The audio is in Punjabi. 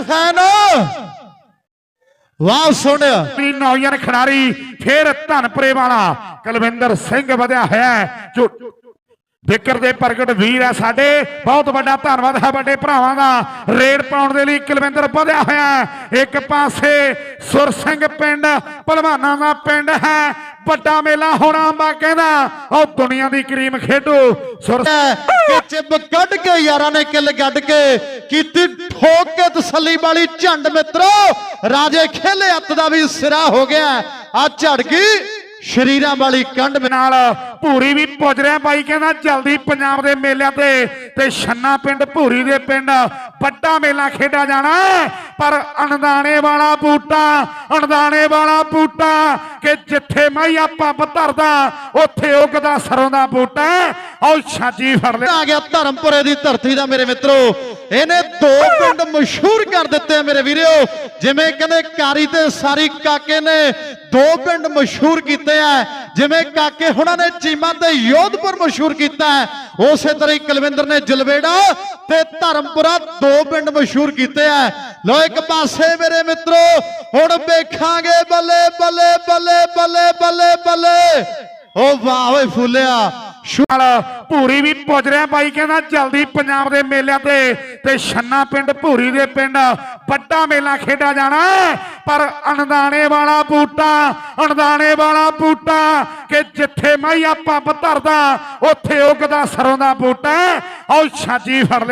ਹਸੈਨ ਵਾਹ ਸੋਹਣਿਆ ਵੀ ਨੌਜਵਾਨ ਖਿਡਾਰੀ ਫੇਰ ਧਨਪੁਰੇ ਵਾਲਾ ਕੁਲਵਿੰਦਰ ਸਿੰਘ ਵਧਿਆ ਹੋਇਆ ਹੈ, ਜੋ ਫਿਕਰ ਦੇ ਪ੍ਰਗਟ ਵੀਰ ਹੈ ਸਾਡੇ। ਬਹੁਤ ਵੱਡਾ ਧੰਨਵਾਦ ਹੈ ਵੱਡੇ ਭਰਾਵਾਂ ਦਾ। ਰੇਡ ਪਾਉਣ ਦੇ ਲਈ ਕੁਲਵਿੰਦਰ ਵਧਿਆ ਹੋਇਆ ਇੱਕ ਪਾਸੇ ਸੁਰ ਸਿੰਘ ਪਿੰਡ ਭਲਵਾਨਾਂ ਦਾ ਪਿੰਡ ਹੈ। ਵੱਡਾ ਮੇਲਾ ਹੋਣਾ ਅੰਬਾ ਕਹਿੰਦਾ। ਉਹ ਦੁਨੀਆ ਦੀ ਕਰੀਮ ਖੇਡੋ। ਸੁਰ ਕਿ ਚਿੱਬ ਕੱਢ ਕੇ ਯਾਰਾਂ ਨੇ ਕਿੱਲ ਗੱਡ ਕੇ ਕੀਤੀ ਠੋਕ ਕੇ ਤਸੱਲੀ ਵਾਲੀ ਝੰਡ ਮਿੱਤਰੋ। ਰਾਜੇ ਖੇਲੇ ਅੱਤ ਦਾ ਵੀ ਸਿਰਾ ਹੋ ਗਿਆ। ਆ ਝੜ ਗਈ ਸ਼ਰੀਰਾਂ ਵਾਲੀ ਕੰਡ ਦੇ ਨਾਲ ਭੂਰੀ ਵੀ ਪੁੱਜ ਰਿਹਾ ਬਾਈ, ਕਹਿੰਦਾ ਜਲਦੀ ਪੰਜਾਬ ਦੇ ਮੇਲਿਆਂ ਤੇ ਤੇ ਛੰਨਾ ਪਿੰਡ, ਭੂਰੀ ਦੇ ਪਿੰਡ, ਵੱਡਾ ਮੇਲਾ ਖੇਡਿਆ ਜਾਣਾ ਪਰ ਅਣਦਾਣੇ ਵਾਲਾ ਬੂਟਾ, ਅਣਦਾਣੇ ਵਾਲਾ ਬੂਟਾ ਕਿ ਜਿੱਥੇ ਮਾਈਆ ਪੱਬ ਧਰਦਾ ਉੱਥੇ ਉਗਦਾ ਸਰੋਂ ਦਾ ਬੂਟਾ ਔ ਛਾਜੀ ਫੜ ਲਿਆ ਆ ਗਿਆ ਧਰਮਪੁਰੇ ਦੀ ਧਰਤੀ ਦਾ ਮੇਰੇ ਮਿੱਤਰੋ। ਇਹਨੇ ਦੋ ਪਿੰਡ ਮਸ਼ਹੂਰ ਕਰ ਦਿੱਤੇ ਮੇਰੇ ਵੀਰਿਓ। ਜਿਵੇਂ ਕਹਿੰਦੇ, ਕਾਰੀ ਤੇ ਸਾਰੀ ਕਾਕੇ ਨੇ ਦੋ ਪਿੰਡ ਮਸ਼ਹੂਰ ਕੀਤੇ ਆ। ਜਿਵੇਂ ਕਾਕੇ ਹੁਣਾਂ ਨੇ ਚੀਮਾ ਤੇ ਯੋਧਪੁਰ ਮਸ਼ਹੂਰ ਕੀਤਾ ਹੈ। ਉਸੇ ਤਰ੍ਹਾਂ ਹੀ ਕੁਲਵਿੰਦਰ ਨੇ ਜਲਵੇੜਾ ਤੇ ਧਰਮਪੁਰਾ ਦੋ ਪਿੰਡ ਮਸ਼ਹੂਰ ਕੀਤੇ ਆ। ਲੋ ਇੱਕ ਪਾਸੇ ਮੇਰੇ ਮਿੱਤਰੋ, ਹੁਣ ਵੇਖਾਂਗੇ ਬੱਲੇ ਬੱਲੇ ਬੱਲੇ ਬੱਲੇ ਬੱਲੇ ਬੱਲੇ। ਉਹ ਵਾਹ ਓਏ ਫੁੱਲਿਆ। ਨਾਲ ਭੂਰੀ ਵੀ ਪੁੱਜ ਰਿਹਾ ਬਾਈ, ਕਹਿੰਦਾ ਜਲਦੀ ਪੰਜਾਬ ਦੇ ਮੇਲਿਆਂ ਤੇ ਤੇ ਛੰਨਾ ਪਿੰਡ, ਭੂਰੀ ਦੇ ਪਿੰਡ, ਵੱਡਾ ਮੇਲਾ ਖੇਡਿਆ ਜਾਣਾ ਪਰ ਅਣਦਾਣੇ ਵਾਲਾ ਬੂਟਾ, ਅਣਦਾਣੇ ਵਾਲਾ ਬੂਟਾ, ਕਿ ਜਿੱਥੇ ਮਾਈਆ ਪੱਬ ਧਰਦਾ ਉੱਥੇ ਉਗਦਾ ਸਰੋਂ ਦਾ ਬੂਟਾ ਔ ਛਾਜੀ ਫੜ